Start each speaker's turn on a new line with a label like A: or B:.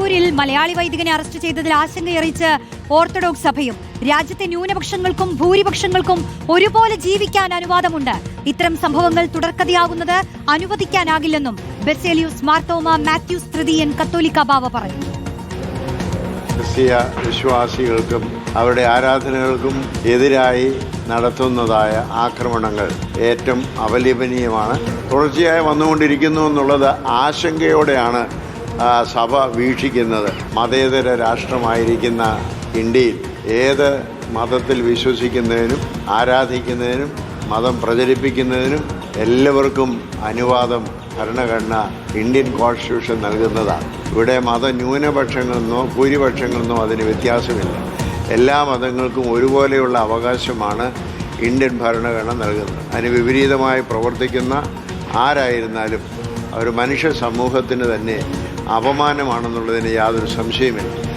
A: മണിപ്പൂരിൽ മലയാളി വൈദികനെ അറസ്റ്റ് ചെയ്തതിൽ ആശങ്കയറിയിച്ച് ഓർത്തഡോക്സ് സഭയും രാജ്യത്തെ ന്യൂനപക്ഷങ്ങൾക്കും ഭൂരിപക്ഷങ്ങൾക്കും ഒരുപോലെ ജീവിക്കാൻ അനുവാദമുണ്ട്. ഇത്തരം സംഭവങ്ങൾ തുടർക്കഥയാകുന്നത് അനുവദിക്കാനാകില്ലെന്നും ബെസേലിയൂസ് മാർത്തോമ മാത്യൂസ് തൃതീയൻ കത്തോലിക്ക ബാവ പറഞ്ഞു.
B: ക്രിസ്തീയ വിശ്വാസികൾക്കും അവരുടെ ആരാധനകൾക്കും എതിരായി നടത്തുന്നതായ ആക്രമണങ്ങൾ ഏറ്റവും അപലപനീയമാണ്. തുടർച്ചയായി വന്നുകൊണ്ടിരിക്കുന്നു എന്നുള്ളത് ആശങ്കയോടെയാണ്. സഭ വീക്ഷിക്കുന്നത് മതേതര രാഷ്ട്രമായിരിക്കുന്ന ഇന്ത്യയിൽ ഏത് മതത്തിൽ വിശ്വസിക്കുന്നതിനും ആരാധിക്കുന്നതിനും മതം പ്രചരിപ്പിക്കുന്നതിനും എല്ലാവർക്കും അനുവാദം ഭരണഘടന ഇന്ത്യൻ കോൺസ്റ്റിറ്റ്യൂഷൻ നൽകുന്നതാണ്. ഇവിടെ മത ന്യൂനപക്ഷങ്ങളെന്നോ ഭൂരിപക്ഷങ്ങളെന്നോ അതിന് വ്യത്യാസമില്ല. എല്ലാ മതങ്ങൾക്കും ഒരുപോലെയുള്ള അവകാശമാണ് ഇന്ത്യൻ ഭരണഘടന നൽകുന്നത്. അതിന് വിപരീതമായി പ്രവർത്തിക്കുന്ന ആരായിരുന്നാലും ഒരു മനുഷ്യ സമൂഹത്തിന് തന്നെ അപമാനമാണെന്നുള്ളതിന് യാതൊരു സംശയമില്ല.